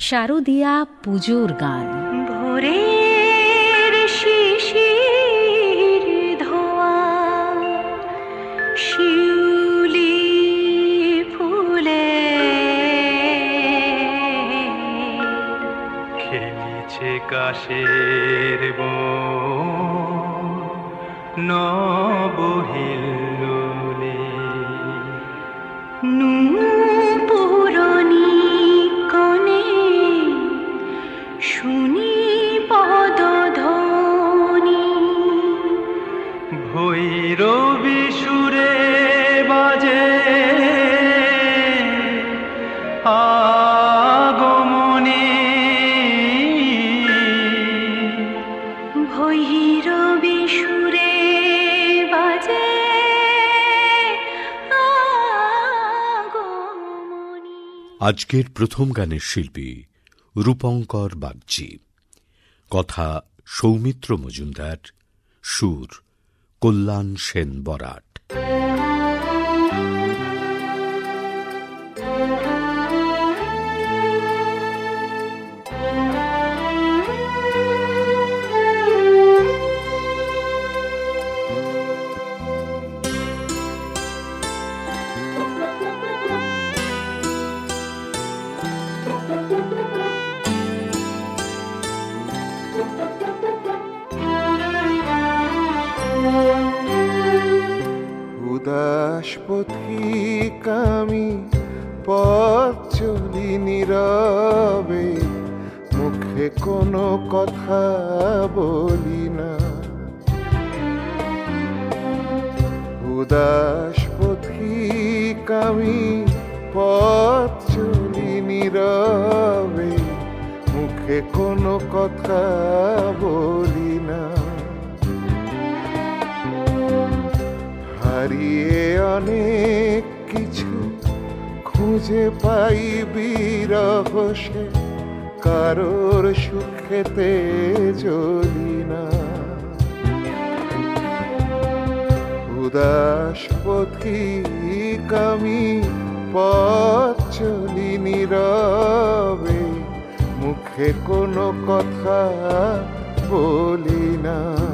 শারদিয়া পুজোর গান। ভোরের শিশির ধোয়া শিউলি ফুলে। খেলিছে কাশের নবহিল্লোলে আজকের প্রথম গানের শিল্পী রূপঙ্কর বাগচি। কথা সৌমিত্র মজুমদার সুর কল্যাণ সেন বরাট। উদাস পথিক পথ চলি নীরবে, মুখে কোনো কথা বলি না। উদাস পথিক পথ চলি নীরবে, মুখে কোনো কথা বলি হারিয়ে অনেক কিছু খুঁজে পাই বিরহসে কারোর সুখেতে জ্বলি না। উদাস পথিক আমি পথ চলি নীরবে। মুখে কোনো কথা বলি না।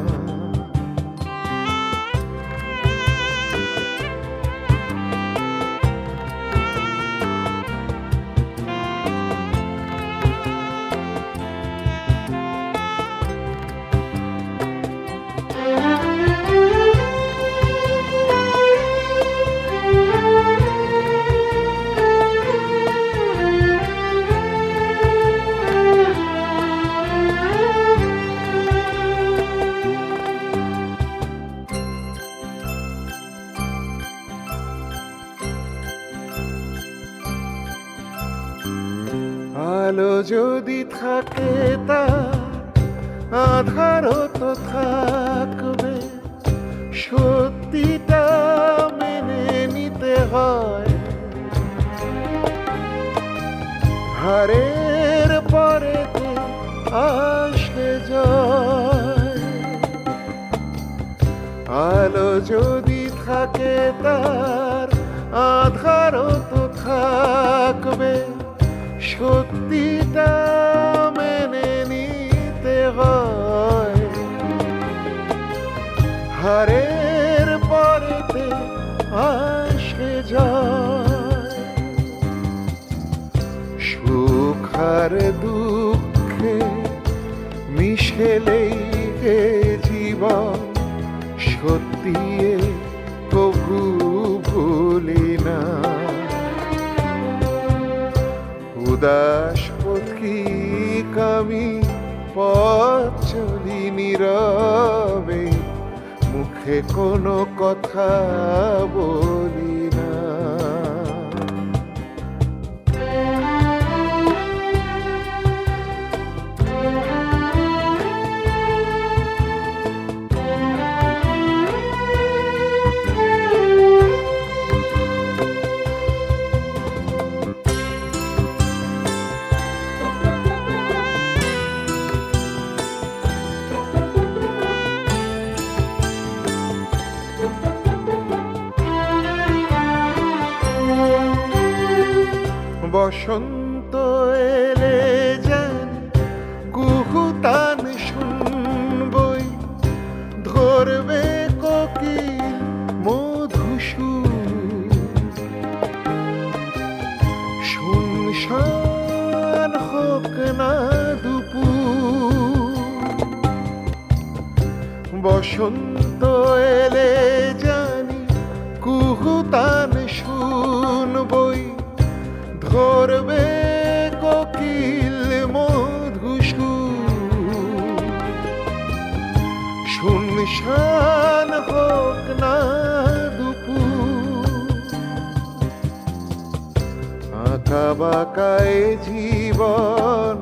আসে জয় আলো যদি থাকে তার, আধারও তো থাকবে। সত্যিটা মেনে নিতে হয়। হারের পরেতে আসে যায়। সুখ আর দুঃখে মিশেলেই হে জীবন সত্যি কবু ভুলি না। উদাস পথিক আমি পথ চলি নীরবে, মুখে কোনো কথা বসন্ত এলে জানি কুহুতান শুনবই। ধরবে কোকিল মধুসূর শুনশান হোক না আঁকা বাঁকায় জীবন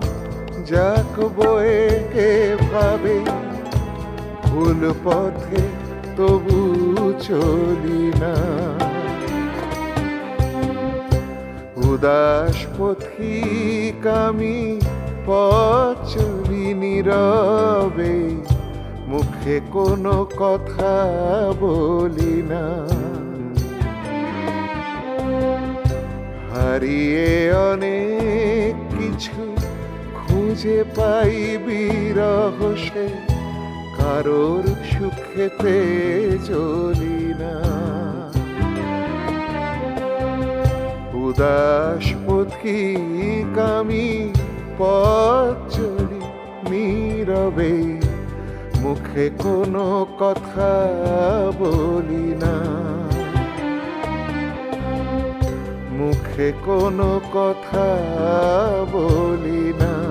যাক বয়ে কে ভাবে। ভুল পথে তবু চলি না। উদাস পথ চলি নীরবে, মুখে কোনো কথা বলি না। হারিয়ে অনেক কিছু খুঁজে পাই বিরহ সে কারোর সুখেতে চলি না। উদাস পথিক আমি পথ চলি নীরবে, মুখে কোনো কথা বলি না। মুখে কোনো কথা বলি না।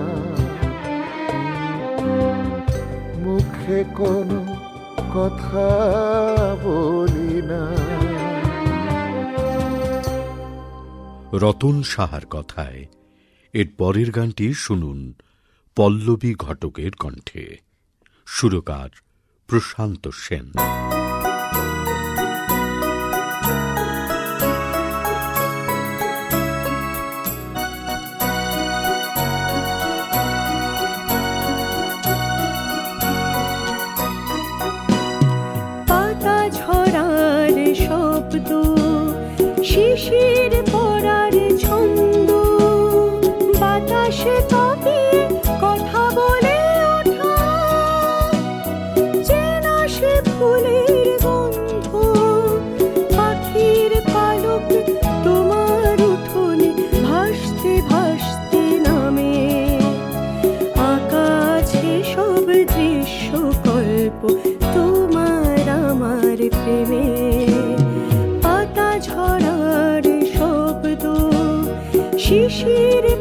মুখে কোনো কথা বলি না। রতন সাহার কথায় এর পরের গানটি শুনুন পল্লবী ঘটকের কণ্ঠে। সুরকার প্রশান্ত সেন। শিশির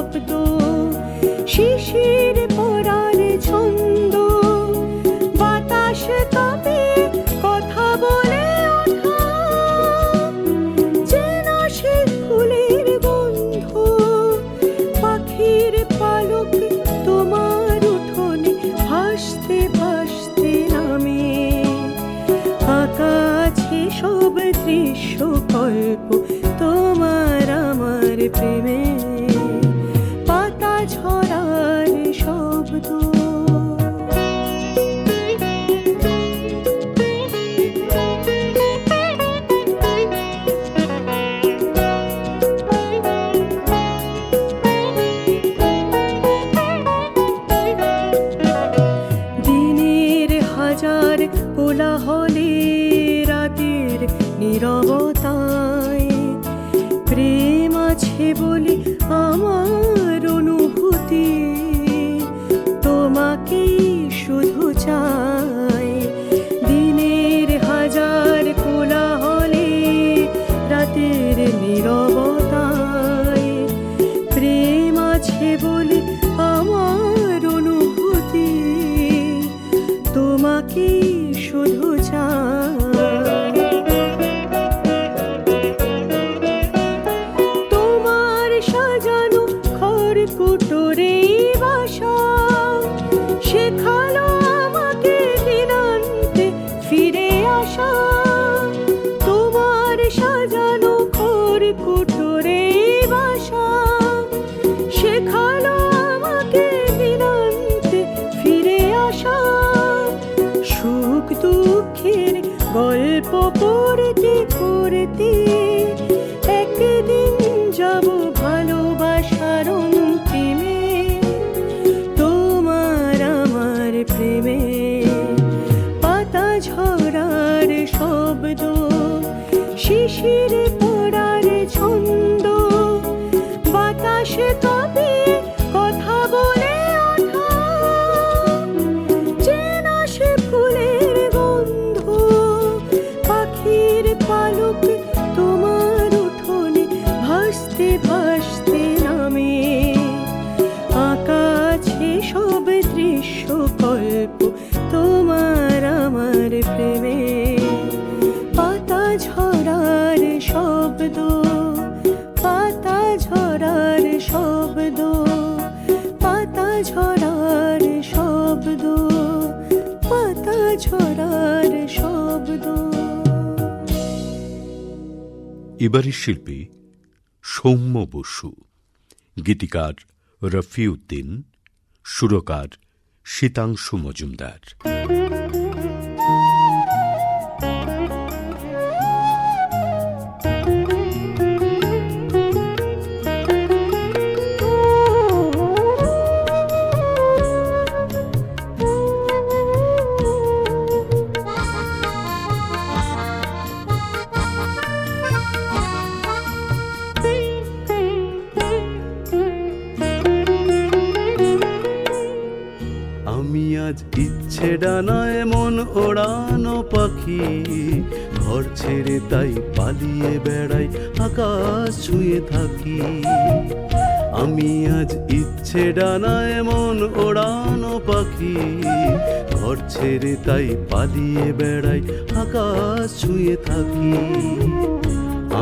শব্দ শিশির প্রেম বলি আমার অনুভূতি তোমাকেই শুধু চাই। Tutu. ঝরার শব্দ, পাতা ঝরার শব্দ, পাতা ঝরার শব্দ, পাতা ঝরার শব্দ। এবারের শিল্পী সৌম্য বসু, গীতিকার রফি উদ্দিন সুরকার শীতাংশু মজুমদার। আজ ইচ্ছে ডানায় মন ওড়ানো পাখি। ঘর ছেড়ে তাই পালিয়ে বেড়াই, আকাশ ছুঁয়ে থাকি। আমি আজ ইচ্ছে ডানায় মন ওড়ানো পাখি। ঘর ছেড়ে তাই পালিয়ে বেড়াই, আকাশ ছুঁয়ে থাকি।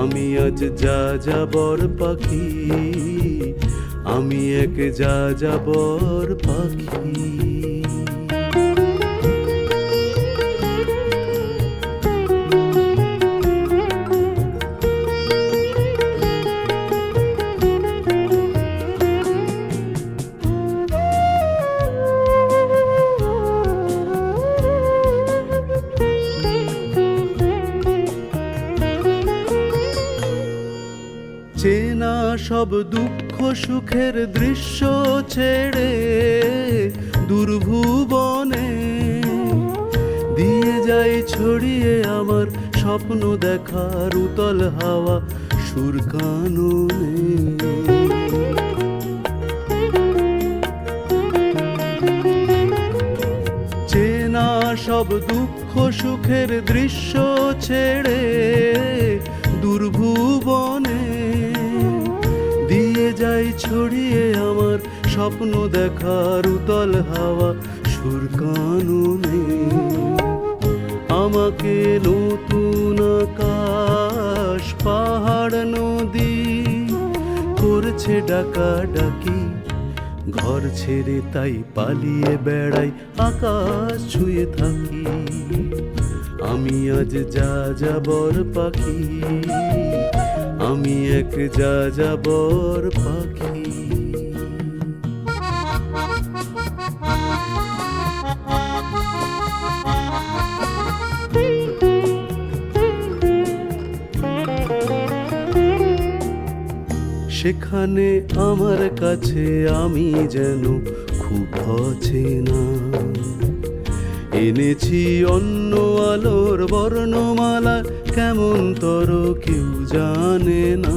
আমি আজ যা যাবর পাখি, আমি এক যা যাবর পাখি। সব দুঃখ সুখের দৃশ্য ছেড়ে দুর্ভুবনে দিয়ে যাই ছড়িয়ে আমার স্বপ্ন দেখার উতল হাওয়া সুর কাননে। চেনা সব দুঃখ সুখের দৃশ্য ছেড়ে দুর্ভুবনে দিয়ে যাই ছড়িয়ে আমার স্বপ্ন দেখার উতল হাওয়া সুর কানুনে। আমাকে নতুন আকাশ, পাহাড়, নদী করছে ডাকা ডাকি ঘর ছেড়ে তাই পালিয়ে বেড়াই, আকাশ ছুঁয়ে থাকি। আমি আজ যা যাবর পাখি। আমি এক যা যাবর পাখি। সেখানে আমার কাছে আমি যেন খুব অচেনা এনেছি অন্য আলোর বর্ণমালা কেমন তর কেউ জানে না।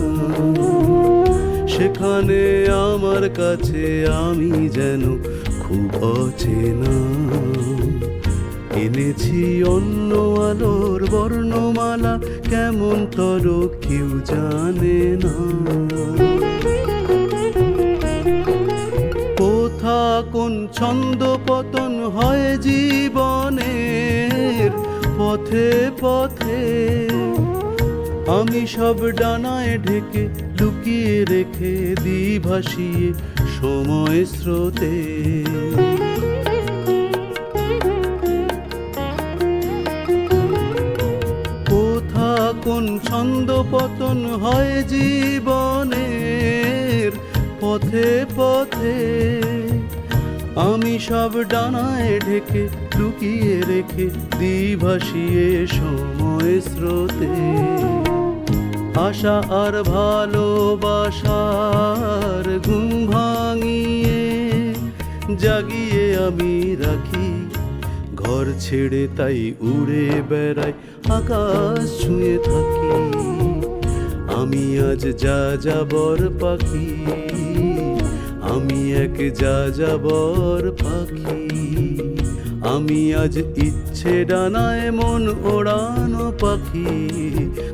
সেখানে আমার কাছে আমি যেন খুব অচেনা। এনেছি অন্য আলোর বর্ণমালা, কেমন তর কেউ জানে না। কোথা কোন ছন্দ পতন হয় জীবনের পথে পথে আমি সব ডানায় ঢেকে লুকিয়ে রেখে দি ভাসিয়ে সময় স্রোতে। কোথা কোন ছন্দ পতন হয় জীবনের পথে পথে আমি সব ডানায় ঢেকে, লুকিয়ে রেখে দি ভাসিয়ে সময় স্রোতে। আশা আর ভালোবাসার ঘুম ভাঙিয়ে জাগিয়ে আমি রাখি। ঘর ছেড়ে তাই উড়ে বেড়াই, আকাশ ছুঁয়ে থাকি। আমি আজ যা যাবর পাখি। আমি এক যা যাবর পাখি। আমি আজ ইচ্ছে ডানায় মন ওড়ানো পাখি।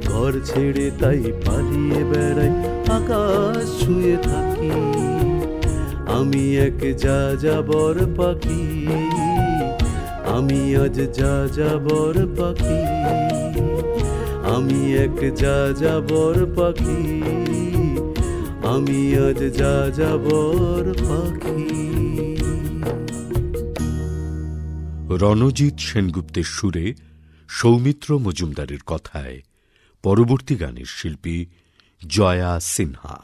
ঘর ছেড়ে তাই পালিয়ে বেড়াই, আকাশ ছুঁয়ে থাকি। আমি এক যা যাবর পাখি। আমি আজ যা যাবর পাখি। আমি এক যা যাবর পাখি। আমি আজ যা যাবর পাখি। রণজিৎ সেনগুপ্তের সুরে সৌমিত্র মজুমদারের কথায় পরবর্তী গানের শিল্পী জয়া সিনহা।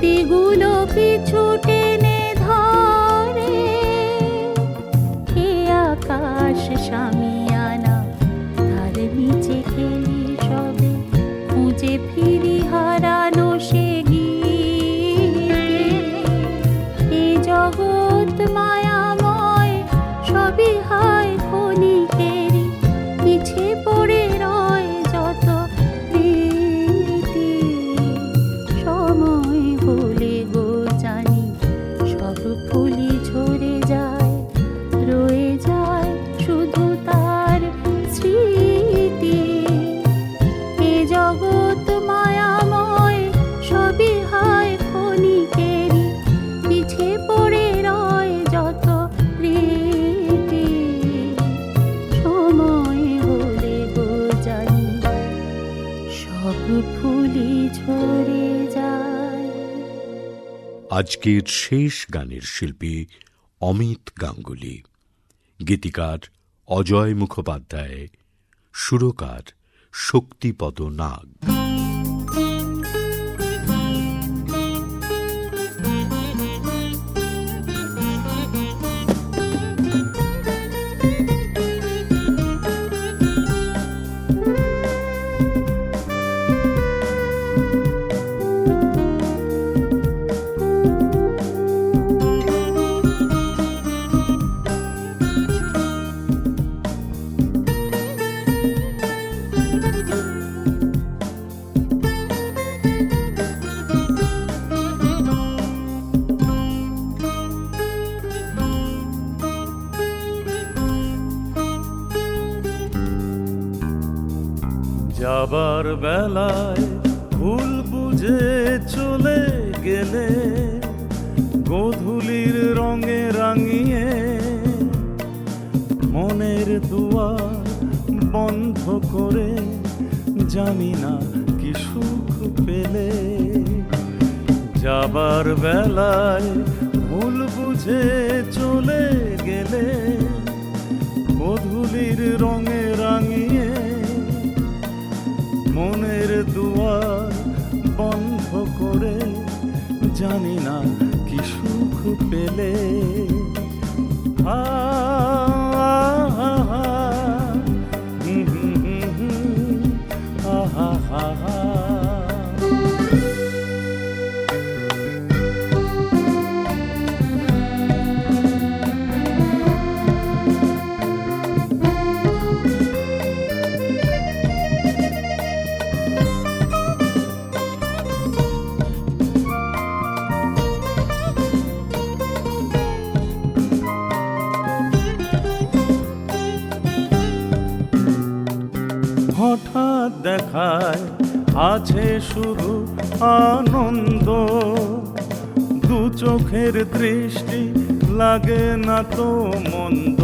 স্মৃতিগুলো পিছু টেনে আজকের শেষ গানের শিল্পী অমিত গাঙ্গুলি। গীতিকার অজয় মুখোপাধ্যায় সুরকার শক্তিপদ নাগ। যাবার বেলায় ভুল বুঝে চলে গেলে গোধূলির রঙে রাঙিয়ে মনের দুয়ার বন্ধ করে জানি না কি সুখ পেলে। যাবার বেলায় ভুল বুঝে চলে গেলে মধুলির রঙে জানি না কি সুখ পেলে। আনন্দ। দু চোখের দৃষ্টি লাগে না তো মন্দ।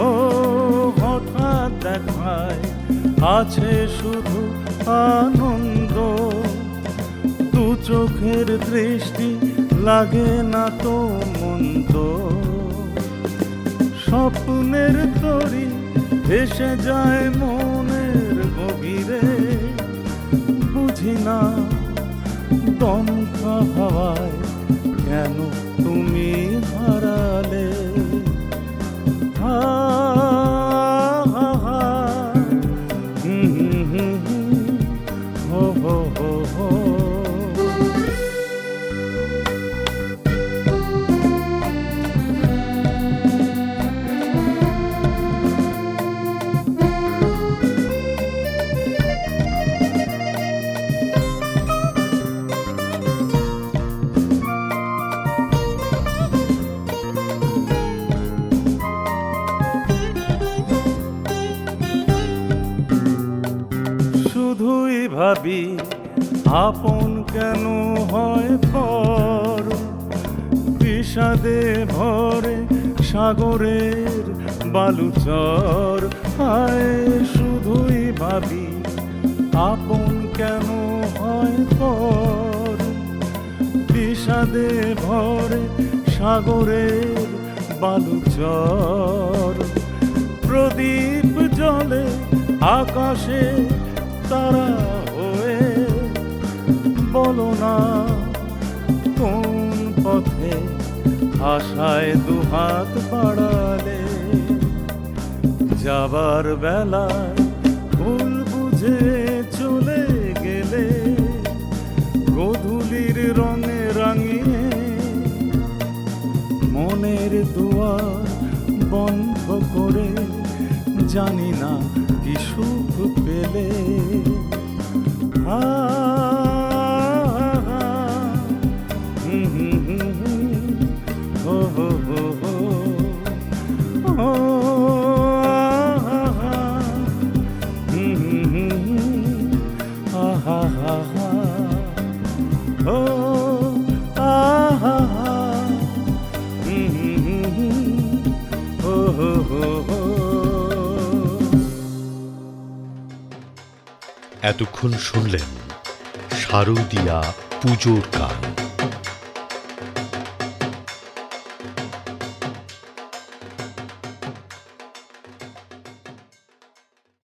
ও, হঠাৎ দেখায় আছে শুধু আনন্দ। দু চোখের দৃষ্টি লাগে না তো মন্দ। স্বপ্নের তরি এসে যায় মনের গভীরে। বুঝি না দমকা হাওয়ায় কেন তুমি হারালে? হা ভাবি, আপন কেন হয় পর বিষাদে ভরে সাগরের বালুচর। আয়, শুধুই ভাবি, আপন কেন হয় পর বিষাদে ভরে সাগরের বালুচর। প্রদীপ জলে আকাশে তারা বলো না কোন পথে আশায় দুহাত বাড়ালে? যাবার বেলায় ভুল বুঝে চলে গেলে গধূলির রঙে রাঙিয়ে মনের দুয়ার বন্ধ করে জানি না কি সুখ পেলে। হা, এতক্ষণ শুনলেন শারদীয়া পুজোর গান